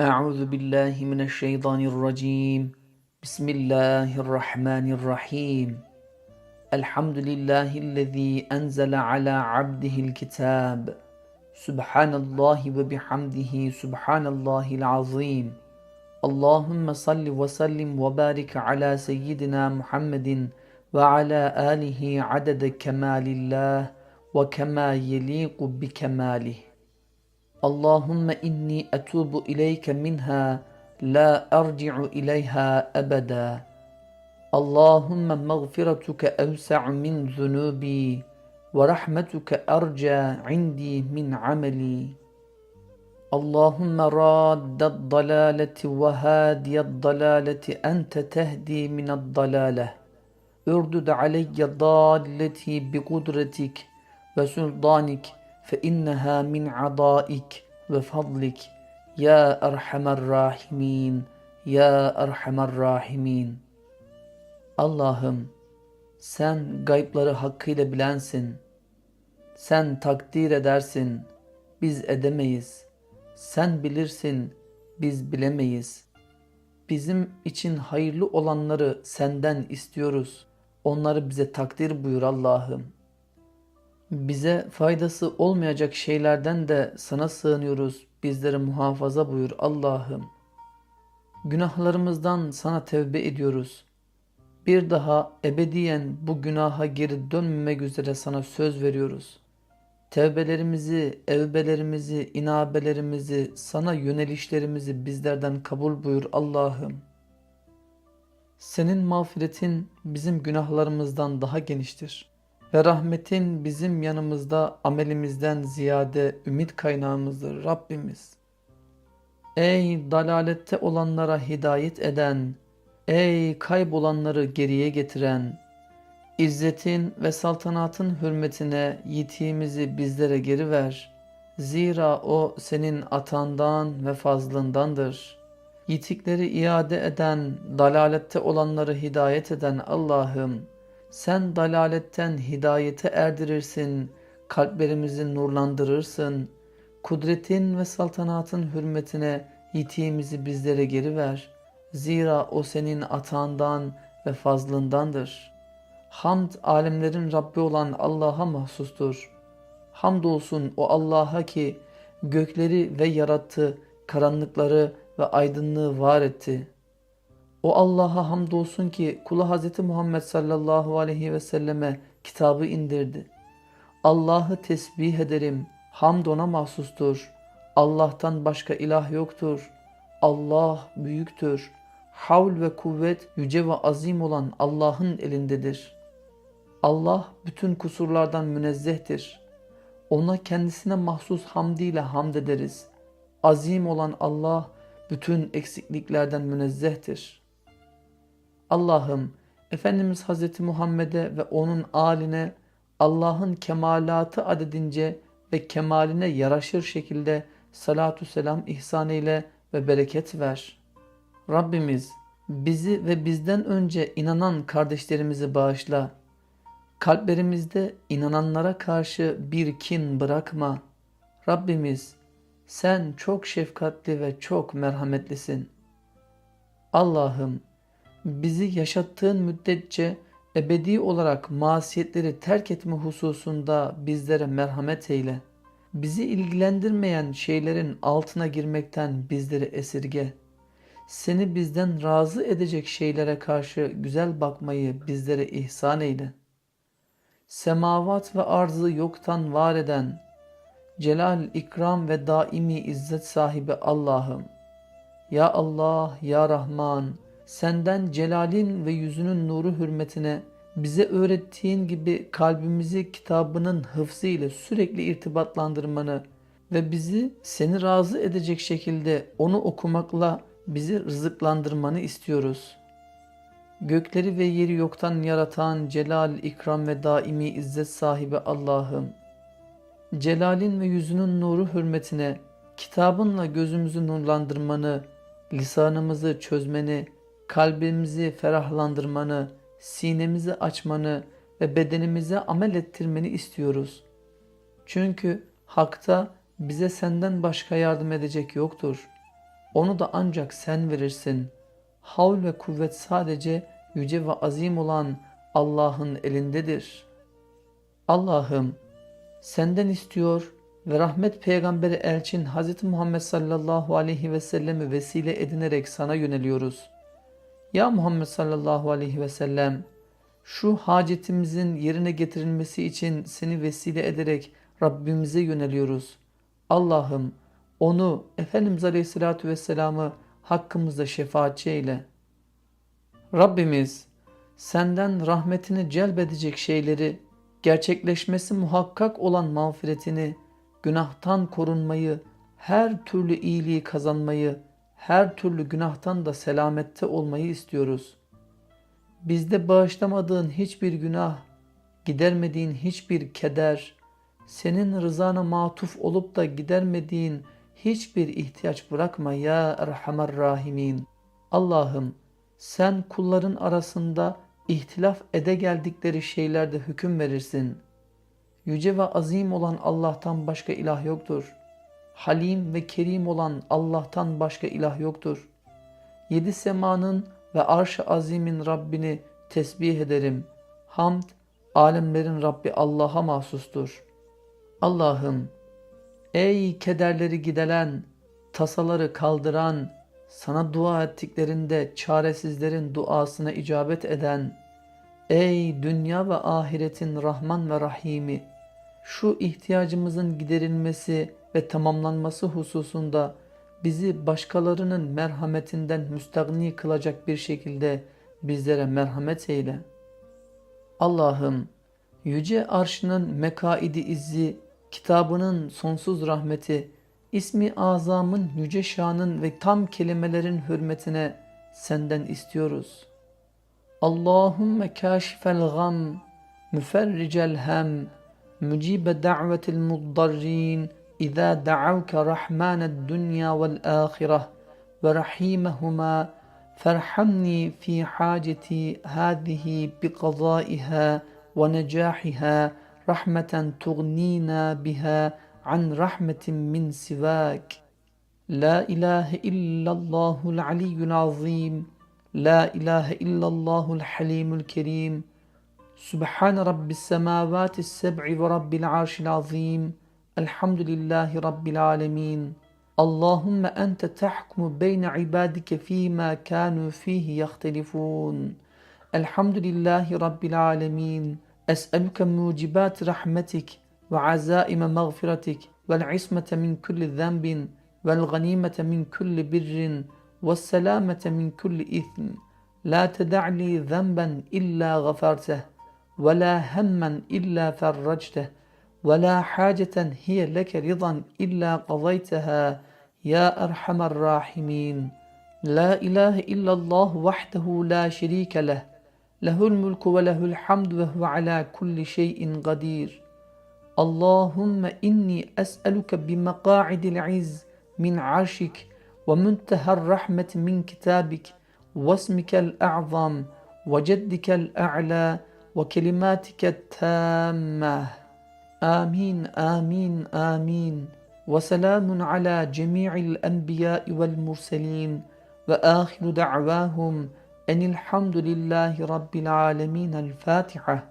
أعوذ بالله من الشيطان الرجيم بسم الله الرحمن الرحيم الحمد لله الذي أنزل على عبده الكتاب سبحان الله وبحمده سبحان الله العظيم اللهم صل وسلم وبارك على سيدنا محمد وعلى آله عدد كمال الله وكما يليق بكماله اللهم إني أتوب إليك منها لا أرجع إليها أبدا. اللهم مغفرتك أوسع من ذنوبي ورحمتك أرجى عندي من عملي. اللهم راد الضلالة وهادي الضلالة أنت تهدي من الضلالة. اردد علي ضالتي بقدرتك وسلطانك. فإنها من عضائك وفضلك يا أرحم الراحمين يا أرحم الراحمين Allah'ım sen gaybları hakkıyla bilensin. Sen takdir edersin, biz edemeyiz. Sen bilirsin, biz bilemeyiz. Bizim için hayırlı olanları senden istiyoruz. Onları bize takdir buyur Allah'ım. Bize faydası olmayacak şeylerden de sana sığınıyoruz. Bizleri muhafaza buyur Allah'ım. Günahlarımızdan sana tevbe ediyoruz. Bir daha ebediyen bu günaha geri dönmemek üzere sana söz veriyoruz. Tevbelerimizi, evbelerimizi, inabelerimizi, sana yönelişlerimizi bizlerden kabul buyur Allah'ım. Senin mağfiretin bizim günahlarımızdan daha geniştir. Ve rahmetin bizim yanımızda amelimizden ziyade ümit kaynağımızdır Rabbimiz. Ey dalalette olanlara hidayet eden, ey kaybolanları geriye getiren, İzzetin ve saltanatın hürmetine yitiğimizi bizlere geri ver. Zira o senin atandan ve fazlındandır. Yitikleri iade eden, dalalette olanları hidayet eden Allah'ım, sen dalaletten hidayete erdirirsin, kalplerimizi nurlandırırsın. Kudretin ve saltanatın hürmetine yitiğimizi bizlere geri ver. Zira o senin atağından ve fazlındandır. Hamd alemlerin Rabbi olan Allah'a mahsustur. Hamdolsun o Allah'a ki gökleri ve yarattı, karanlıkları ve aydınlığı var etti. O Allah'a hamdolsun ki kulu Hz. Muhammed sallallahu aleyhi ve selleme kitabı indirdi. Allah'ı tesbih ederim. Hamd ona mahsustur. Allah'tan başka ilah yoktur. Allah büyüktür. Havl ve kuvvet yüce ve azim olan Allah'ın elindedir. Allah bütün kusurlardan münezzehtir. Ona kendisine mahsus hamdiyle hamd ederiz. Azim olan Allah bütün eksikliklerden münezzehtir. Allah'ım Efendimiz Hazreti Muhammed'e ve onun aline Allah'ın kemalatı adedince ve kemaline yaraşır şekilde salatu selam ihsan eyle ve bereket ver. Rabbimiz bizi ve bizden önce inanan kardeşlerimizi bağışla. Kalplerimizde inananlara karşı bir kin bırakma. Rabbimiz sen çok şefkatli ve çok merhametlisin. Allah'ım bizi yaşattığın müddetçe ebedi olarak masiyetleri terk etme hususunda bizlere merhamet eyle. Bizi ilgilendirmeyen şeylerin altına girmekten bizleri esirge. Seni bizden razı edecek şeylere karşı güzel bakmayı bizlere ihsan eyle. Semavat ve arzı yoktan var eden, celal, ikram ve daimi izzet sahibi Allah'ım. Ya Allah, Ya Rahman, senden celalin ve yüzünün nuru hürmetine bize öğrettiğin gibi kalbimizi kitabının hıfzı ile sürekli irtibatlandırmanı ve bizi seni razı edecek şekilde onu okumakla bizi rızıklandırmanı istiyoruz. Gökleri ve yeri yoktan yaratan celal, ikram ve daimi izzet sahibi Allah'ım, celalin ve yüzünün nuru hürmetine kitabınla gözümüzü nurlandırmanı, lisanımızı çözmeni, kalbimizi ferahlandırmanı, sinemizi açmanı ve bedenimize amel ettirmeni istiyoruz. Çünkü hakta bize senden başka yardım edecek yoktur. Onu da ancak sen verirsin. Havl ve kuvvet sadece yüce ve azim olan Allah'ın elindedir. Allah'ım senden istiyor ve rahmet peygamberi elçin Hz. Muhammed sallallahu aleyhi ve sellemi vesile edinerek sana yöneliyoruz. Ya Muhammed sallallahu aleyhi ve sellem şu hacetimizin yerine getirilmesi için seni vesile ederek Rabbimize yöneliyoruz. Allah'ım onu Efendimiz Aleyhisselatü Vesselam'ı hakkımızda şefaatçi eyle. Rabbimiz senden rahmetini celbedecek şeyleri, gerçekleşmesi muhakkak olan mağfiretini, günahtan korunmayı, her türlü iyiliği kazanmayı, her türlü günahtan da selamette olmayı istiyoruz. Bizde bağışlamadığın hiçbir günah, gidermediğin hiçbir keder, senin rızana matuf olup da gidermediğin hiçbir ihtiyaç bırakma ya Erhamer Rahimin. Allah'ım sen kulların arasında ihtilaf ede geldikleri şeylerde hüküm verirsin. Yüce ve azim olan Allah'tan başka ilah yoktur. Halim ve kerim olan Allah'tan başka ilah yoktur. Yedi semanın ve arş-ı azimin Rabbini tesbih ederim. Hamd, alemlerin Rabbi Allah'a mahsustur. Allah'ım, ey kederleri gidelen, tasaları kaldıran, sana dua ettiklerinde çaresizlerin duasına icabet eden, ey dünya ve ahiretin Rahman ve Rahimi, şu ihtiyacımızın giderilmesi ve tamamlanması hususunda bizi başkalarının merhametinden müstagni kılacak bir şekilde bizlere merhamet eyle. Allah'ım, yüce arşının mekaidi izzi, kitabının sonsuz rahmeti, ismi azamın yüce şanın ve tam kelimelerin hürmetine senden istiyoruz. Allahümme kâşifel gam, müferricel hem, mücibe da'vetil muddarrin, إذا دعوك رحمن الدنيا والآخرة ورحيمهما فارحمني في حاجتي هذه بقضائها ونجاحها رحمة تغنينا بها عن رحمة من سواك. لا إله إلا الله العلي العظيم لا إله إلا الله الحليم الكريم سبحان رب السماوات السبع ورب العرش العظيم. الحمد لله رب العالمين. اللهم أنت تحكم بين عبادك فيما كانوا فيه يختلفون. الحمد لله رب العالمين. أسألك موجبات رحمتك وعزائم مغفرتك والعصمة من كل ذنب والغنيمة من كل بر والسلامة من كل إثم. لا تدع لي ذنبا إلا غفرته. ولا هما إلا فرجته ولا حاجة هي لك رضا إلا قضيتها. يا أرحم الراحمين. لا إله إلا الله وحده لا شريك له له الملك وله الحمد وهو على كل شيء قدير. اللهم إني أسألك بمقاعد العز من عرشك ومنتهى الرحمة من كتابك واسمك الأعظم وجدك الأعلى وكلماتك التامة. آمين آمين آمين. وسلام على جميع الأنبياء والمرسلين. وآخر دعواهم أن الحمد لله رب العالمين الفاتحة.